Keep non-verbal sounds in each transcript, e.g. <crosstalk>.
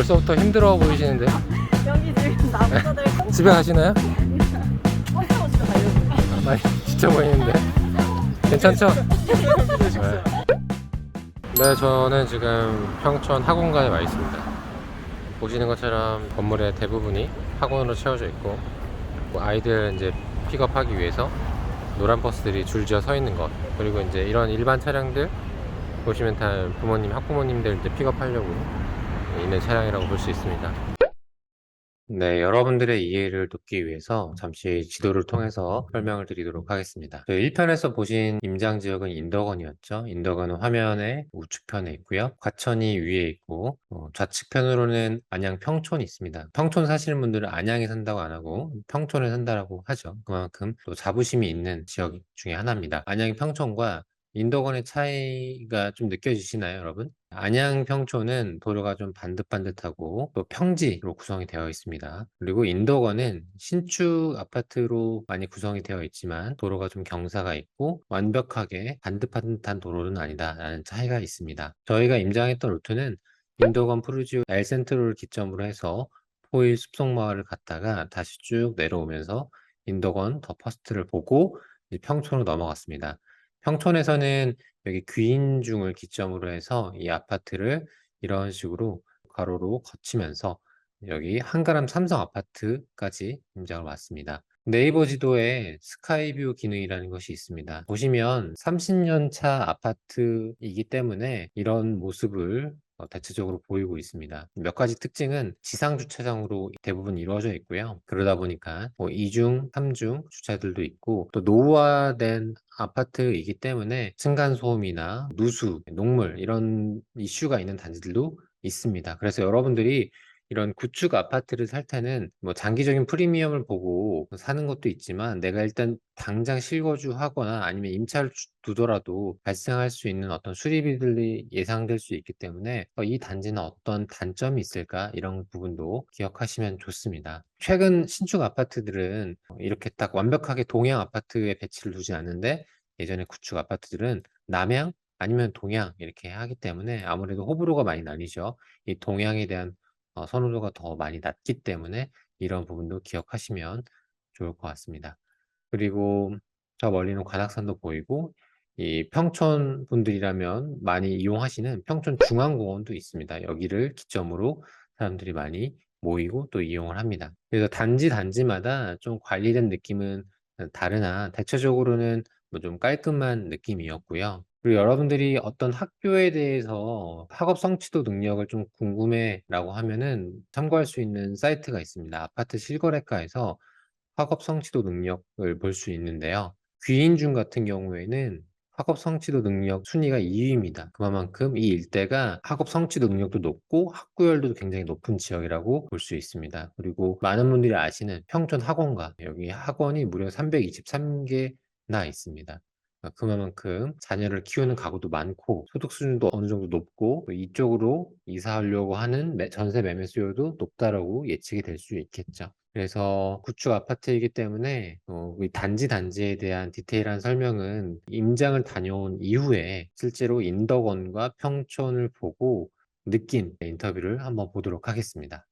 벌써부터 힘들어 보이시는데 여기 지금 남자들 집에 가시나요? 컴퓨터 집에 가려고. 아, 많이 지쳐 보이는데 괜찮죠? 네. 네, 저는 지금 평촌 학원가에 와 있습니다. 보시는 것처럼 건물의 대부분이 학원으로 채워져 있고 뭐 아이들 이제 픽업하기 위해서 노란 버스들이 줄지어 서 있는 것 그리고 이제 이런 일반 차량들 보시면 다 부모님 학부모님들 이제 픽업하려고 있는 차량이라고 볼 수 있습니다. 네, 여러분들의 이해를 돕기 위해서 잠시 지도를 통해서 설명을 드리도록 하겠습니다. 1편에서 보신 임장 지역은 인덕원이었죠. 인덕원은 화면의 우측편에 있고요. 과천이 위에 있고 어, 좌측편으로는 안양 평촌이 있습니다. 평촌 사시는 분들은 안양에 산다고 안 하고 평촌에 산다라고 하죠. 그만큼 또 자부심이 있는 지역 중에 하나입니다. 안양 평촌과 인덕원의 차이가 좀 느껴지시나요, 여러분? 안양 평촌은 도로가 좀 반듯반듯하고 또 평지로 구성이 되어 있습니다. 그리고 인덕원은 신축 아파트로 많이 구성이 되어 있지만 도로가 좀 경사가 있고 완벽하게 반듯반듯한 도로는 아니다라는 차이가 있습니다. 저희가 임장했던 루트는 인덕원 푸르지오 엘센트로를 기점으로 해서 포일 숲속마을을 갔다가 다시 쭉 내려오면서 인덕원 더 퍼스트를 보고 평촌으로 넘어갔습니다. 평촌에서는 여기 귀인중을 기점으로 해서 이 아파트를 이런 식으로 가로로 거치면서 여기 한가람 삼성 아파트까지 임장을 왔습니다. 네이버 지도에 스카이뷰 기능이라는 것이 있습니다. 보시면 30년 차 아파트이기 때문에 이런 모습을 어, 대체적으로 보이고 있습니다. 몇 가지 특징은 지상 주차장으로 대부분 이루어져 있고요. 그러다 보니까 뭐 2중, 3중 주차들도 있고 또 노후화된 아파트이기 때문에 층간 소음이나 누수, 녹물 이런 이슈가 있는 단지들도 있습니다. 그래서 여러분들이 이런 구축 아파트를 살 때는 뭐 장기적인 프리미엄을 보고 사는 것도 있지만 내가 일단 당장 실거주 하거나 아니면 임차를 주- 두더라도 발생할 수 있는 어떤 수리비들이 예상될 수 있기 때문에 어, 이 단지는 어떤 단점이 있을까 이런 부분도 기억하시면 좋습니다. 최근 신축 아파트들은 이렇게 딱 완벽하게 동양 아파트에 배치를 두지 않는데 예전에 구축 아파트들은 남향 아니면 동향 이렇게 하기 때문에 아무래도 호불호가 많이 나뉘죠. 이 동향에 대한 어, 선호도가 더 많이 낮기 때문에 이런 부분도 기억하시면 좋을 것 같습니다. 그리고 저 멀리는 관악산도 보이고 이 평촌 분들이라면 많이 이용하시는 평촌 중앙공원도 있습니다. 여기를 기점으로 사람들이 많이 모이고 또 이용을 합니다. 그래서 단지 단지마다 좀 관리된 느낌은 다르나 대체적으로는 뭐 좀 깔끔한 느낌이었고요. 그리고 여러분들이 어떤 학교에 대해서 학업 성취도 능력을 좀 궁금해라고 하면은 참고할 수 있는 사이트가 있습니다. 아파트 실거래가에서 학업 성취도 능력을 볼 수 있는데요. 귀인중 같은 경우에는 학업 성취도 능력 순위가 2위입니다. 그만큼 이 일대가 학업 성취도 능력도 높고 학구열도 굉장히 높은 지역이라고 볼 수 있습니다. 그리고 많은 분들이 아시는 평촌 학원가 여기 학원이 무려 323개나 있습니다. 아, 그만큼 자녀를 키우는 가구도 많고 소득 수준도 어느 정도 높고 또 이쪽으로 이사하려고 하는 매- 전세 매매 수요도 높다라고 예측이 될 수 있겠죠. 그래서 구축 아파트이기 때문에 어, 이 단지 단지에 대한 디테일한 설명은 임장을 다녀온 이후에 실제로 인덕원과 평촌을 보고 느낀 인터뷰를 한번 보도록 하겠습니다.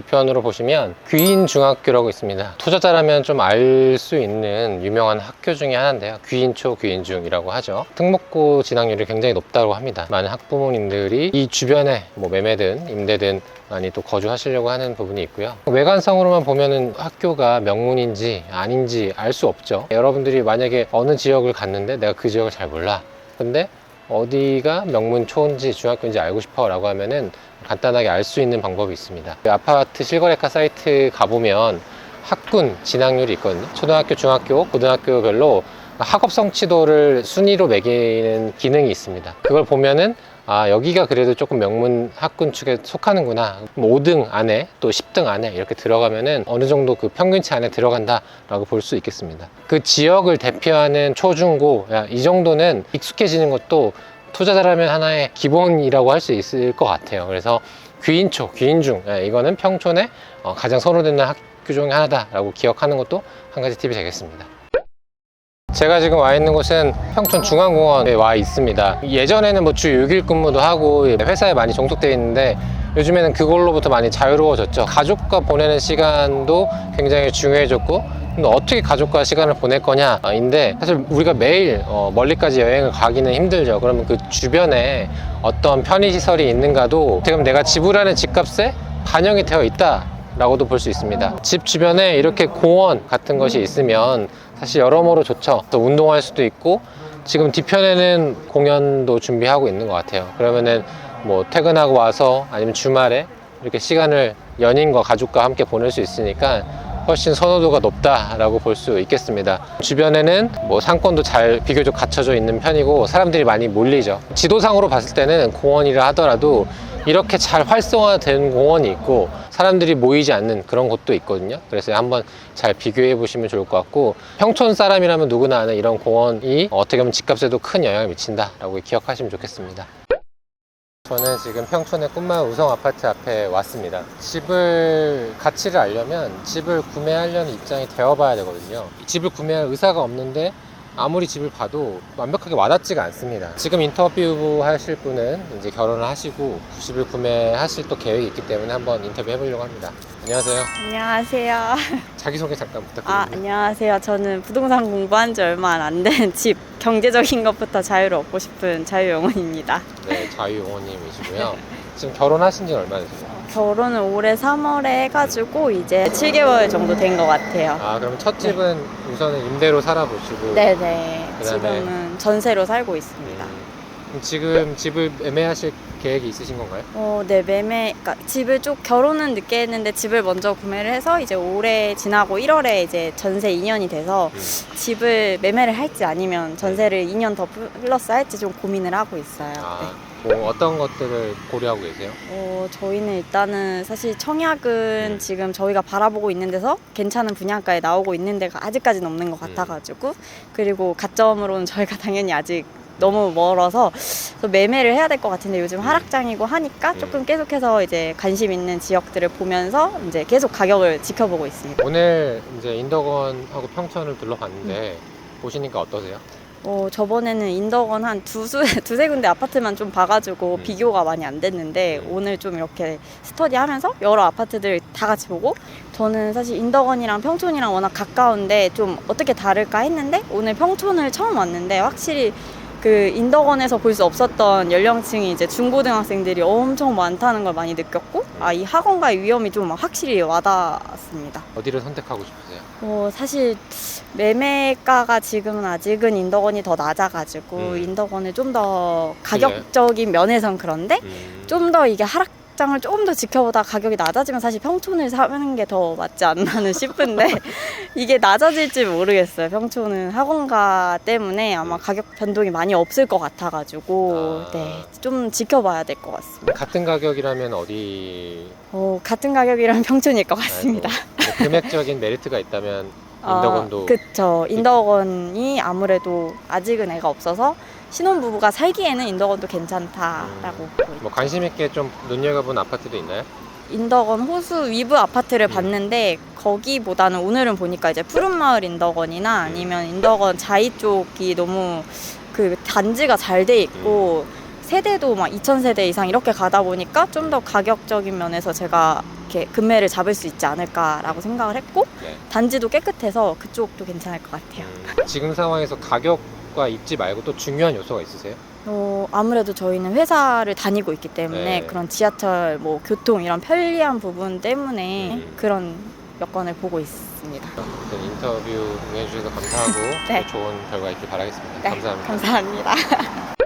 뒤편으로 보시면 귀인중학교라고 있습니다. 투자자라면 좀 알 수 있는 유명한 학교 중에 하나인데요. 귀인초, 귀인중이라고 하죠. 특목고 진학률이 굉장히 높다고 합니다. 많은 학부모님들이 이 주변에 뭐 매매든 임대든 많이 또 거주하시려고 하는 부분이 있고요. 외관상으로만 보면은 학교가 명문인지 아닌지 알 수 없죠. 여러분들이 만약에 어느 지역을 갔는데 내가 그 지역을 잘 몰라. 근데 어디가 명문 초인지 중학교인지 알고 싶어 라고 하면은 간단하게 알 수 있는 방법이 있습니다. 그 아파트 실거래가 사이트 가보면 학군 진학률이 있거든요. 초등학교, 중학교, 고등학교별로 학업 성취도를 순위로 매기는 기능이 있습니다. 그걸 보면은 아, 여기가 그래도 조금 명문 학군 축에 속하는구나. 5등 안에 또 10등 안에 이렇게 들어가면은 어느 정도 그 평균치 안에 들어간다라고 볼 수 있겠습니다. 그 지역을 대표하는 초중고, 야, 이 정도는 익숙해지는 것도 투자자라면 하나의 기본이라고 할 수 있을 것 같아요. 그래서 귀인초, 귀인중, 예, 이거는 평촌에 어, 가장 선호되는 학교 중에 하나다라고 기억하는 것도 한 가지 팁이 되겠습니다. 제가 지금 와 있는 곳은 평촌 중앙공원에 와 있습니다. 예전에는 뭐 주 6일 근무도 하고 회사에 많이 종속되어 있는데 요즘에는 그걸로부터 많이 자유로워졌죠. 가족과 보내는 시간도 굉장히 중요해졌고 어떻게 가족과 시간을 보낼 거냐인데 사실 우리가 매일 어, 멀리까지 여행을 가기는 힘들죠. 그러면 그 주변에 어떤 편의시설이 있는가도 지금 내가 지불하는 집값에 반영이 되어 있다. 라고도 볼 수 있습니다. 집 주변에 이렇게 공원 같은 것이 있으면 사실 여러모로 좋죠. 또 운동할 수도 있고 지금 뒤편에는 공연도 준비하고 있는 것 같아요. 그러면은 뭐 퇴근하고 와서 아니면 주말에 이렇게 시간을 연인과 가족과 함께 보낼 수 있으니까 훨씬 선호도가 높다라고 볼 수 있겠습니다. 주변에는 뭐 상권도 잘 비교적 갖춰져 있는 편이고 사람들이 많이 몰리죠. 지도상으로 봤을 때는 공원이라 하더라도 이렇게 잘 활성화된 공원이 있고 사람들이 모이지 않는 그런 곳도 있거든요. 그래서 한번 잘 비교해 보시면 좋을 것 같고 평촌 사람이라면 누구나 아는 이런 공원이 어떻게 보면 집값에도 큰 영향을 미친다라고 기억하시면 좋겠습니다. 저는 지금 평촌의 꿈마을 우성 아파트 앞에 왔습니다. 집을 가치를 알려면 집을 구매하려는 입장이 되어봐야 되거든요. 집을 구매할 의사가 없는데 아무리 집을 봐도 완벽하게 와닿지가 않습니다. 지금 인터뷰 하실 분은 이제 결혼을 하시고 집을 구매하실 또 계획이 있기 때문에 한번 인터뷰 해보려고 합니다. 안녕하세요. 안녕하세요. <laughs> 자기소개 잠깐 아, 부탁드립니다. 안녕하세요. 저는 부동산 공부한 지 얼마 안 된 <laughs> 집, 경제적인 것부터 자유를 얻고 싶은 자유영혼입니다. 네, 자유용호님이시고요. 지금 결혼하신 지 얼마나 되세요? 결혼을 올해 3월에 해가지고 이제 7개월 정도 된 것 같아요. 아, 그럼 첫 집은 우선은 임대로 살아보시고 네네. 그다음에- 지금은 전세로 살고 있습니다. 음, 지금 집을 매매하실 계획이 있으신 건가요? 어, 네, 매매, 그러니까 집을 쭉 결혼은 늦게 했는데 집을 먼저 구매를 해서 이제 올해 지나고 1월에 이제 전세 2년이 돼서 음. 집을 매매를 할지 아니면 전세를 2년 더 플러스 할지 좀 고민을 하고 있어요. 아, 네. 뭐 어떤 것들을 고려하고 계세요? 어, 저희는 일단은 사실 청약은 음. 지금 저희가 바라보고 있는 데서 괜찮은 분양가에 나오고 있는 데가 아직까지는 없는 것 음. 같아가지고 그리고 가점으로는 저희가 <laughs> 당연히 아직 너무 멀어서 또 매매를 해야 될 것 같은데 음. 요즘 하락장이고 하니까 조금 계속해서 이제 관심 있는 지역들을 보면서 이제 계속 가격을 지켜보고 있습니다. 오늘 이제 인덕원하고 평천을 둘러봤는데 보시니까 어떠세요? 어, 저번에는 인덕원 한 두수, <laughs> 두세 군데 아파트만 좀 봐가지고 음. 비교가 많이 안 됐는데 음. 오늘 좀 이렇게 스터디 하면서 여러 아파트들 다 같이 보고 저는 사실 인덕원이랑 평촌이랑 워낙 가까운데 좀 어떻게 다를까 했는데 오늘 평촌을 처음 왔는데 확실히 그 인덕원에서 볼 수 없었던 연령층이 이제 중고등학생들이 엄청 많다는 걸 많이 느꼈고 아 이 학원가의 위험이 좀 확실히 와닿았습니다. 어디를 선택하고 싶으세요? 어, 사실 매매가가 지금은 아직은 인덕원이 더 낮아가지고 음. 인덕원을 좀 더 가격적인 면에선 그런데 음, 좀 더 이게 하락 장을 조금 더 지켜보다 가격이 낮아지면 사실 평촌을 사는 게 더 맞지 않나는 싶은데 <laughs> 이게 낮아질지 모르겠어요. 평촌은 학원가 때문에 아마 가격 변동이 많이 없을 것 같아가지고 아. 네, 좀 지켜봐야 될 것 같습니다. 같은 가격이라면 어디 어, 같은 가격이라면 평촌일 것 같습니다. 아이고, 뭐 금액적인 메리트가 있다면 <laughs> 인덕원도 아, 그쵸. 인덕원이 아무래도 아직은 애가 없어서 신혼부부가 살기에는 인덕원도 괜찮다라고 보고 있 뭐 관심 있게 좀 눈여겨본 아파트도 있나요? 인덕원 호수 위브 아파트를 음. 봤는데 거기보다는 오늘은 보니까 이제 푸른마을 인덕원이나 아니면 인덕원 자이 쪽이 너무 그 단지가 잘 돼 있고 세대도 막 2,000세대 이상 이렇게 가다 보니까 좀 더 가격적인 면에서 제가 이렇게 금매를 잡을 수 있지 않을까라고 생각을 했고 네. 단지도 깨끗해서 그쪽도 괜찮을 것 같아요. 음, 지금 상황에서 가격 과 입지 말고 또 중요한 요소가 있으세요? 어, 아무래도 저희는 회사를 다니고 있기 때문에 네. 그런 지하철, 뭐 교통 이런 편리한 부분 때문에 음. 그런 여건을 보고 있습니다. 네, 인터뷰 응해주셔서 감사하고 <laughs> 네. 또 좋은 결과 있길 바라겠습니다. 네, 감사합니다. 감사합니다. <laughs>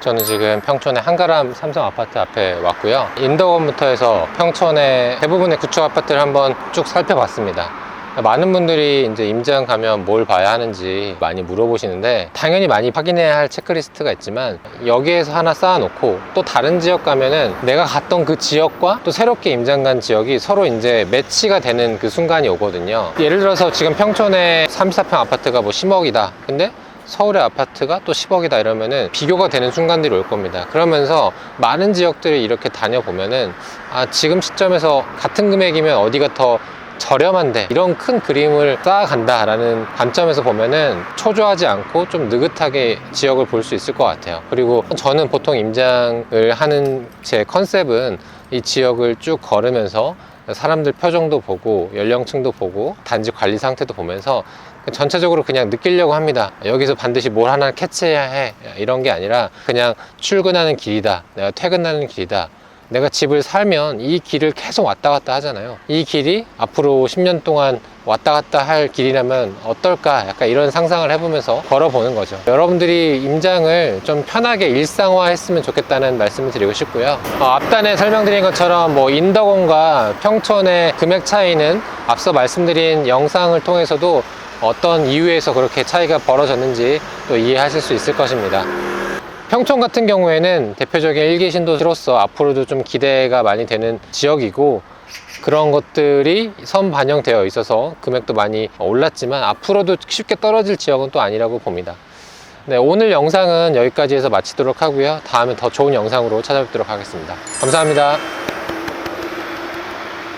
저는 지금 평촌의 한가람 삼성 아파트 앞에 왔고요. 인덕원부터 해서 평촌의 대부분의 구축 아파트를 한번 쭉 살펴봤습니다. 많은 분들이 이제 임장 가면 뭘 봐야 하는지 많이 물어보시는데 당연히 많이 확인해야 할 체크리스트가 있지만 여기에서 하나 쌓아놓고 또 다른 지역 가면은 내가 갔던 그 지역과 또 새롭게 임장 간 지역이 서로 이제 매치가 되는 그 순간이 오거든요. 예를 들어서 지금 평촌에 34평 아파트가 뭐 10억이다. 근데 서울의 아파트가 또 10억이다 이러면은 비교가 되는 순간들이 올 겁니다. 그러면서 많은 지역들을 이렇게 다녀보면은 아, 지금 시점에서 같은 금액이면 어디가 더 저렴한데 이런 큰 그림을 쌓아간다라는 관점에서 보면은 초조하지 않고 좀 느긋하게 지역을 볼 수 있을 것 같아요. 그리고 저는 보통 임장을 하는 제 컨셉은 이 지역을 쭉 걸으면서 사람들 표정도 보고 연령층도 보고 단지 관리 상태도 보면서 전체적으로 그냥 느끼려고 합니다. 여기서 반드시 뭘 하나 캐치해야 해. 이런 게 아니라 그냥 출근하는 길이다. 내가 퇴근하는 길이다. 내가 집을 살면 이 길을 계속 왔다 갔다 하잖아요. 이 길이 앞으로 10년 동안 왔다 갔다 할 길이라면 어떨까? 약간 이런 상상을 해보면서 걸어보는 거죠. 여러분들이 임장을 좀 편하게 일상화 했으면 좋겠다는 말씀을 드리고 싶고요. 어, 앞단에 설명드린 것처럼 뭐 인덕원과 평촌의 금액 차이는 앞서 말씀드린 영상을 통해서도 어떤 이유에서 그렇게 차이가 벌어졌는지 또 이해하실 수 있을 것입니다. 평촌 같은 경우에는 대표적인 일기 신도시로서 앞으로도 좀 기대가 많이 되는 지역이고 그런 것들이 선 반영되어 있어서 금액도 많이 올랐지만 앞으로도 쉽게 떨어질 지역은 또 아니라고 봅니다. 네, 오늘 영상은 여기까지 해서 마치도록 하고요. 다음에 더 좋은 영상으로 찾아뵙도록 하겠습니다. 감사합니다.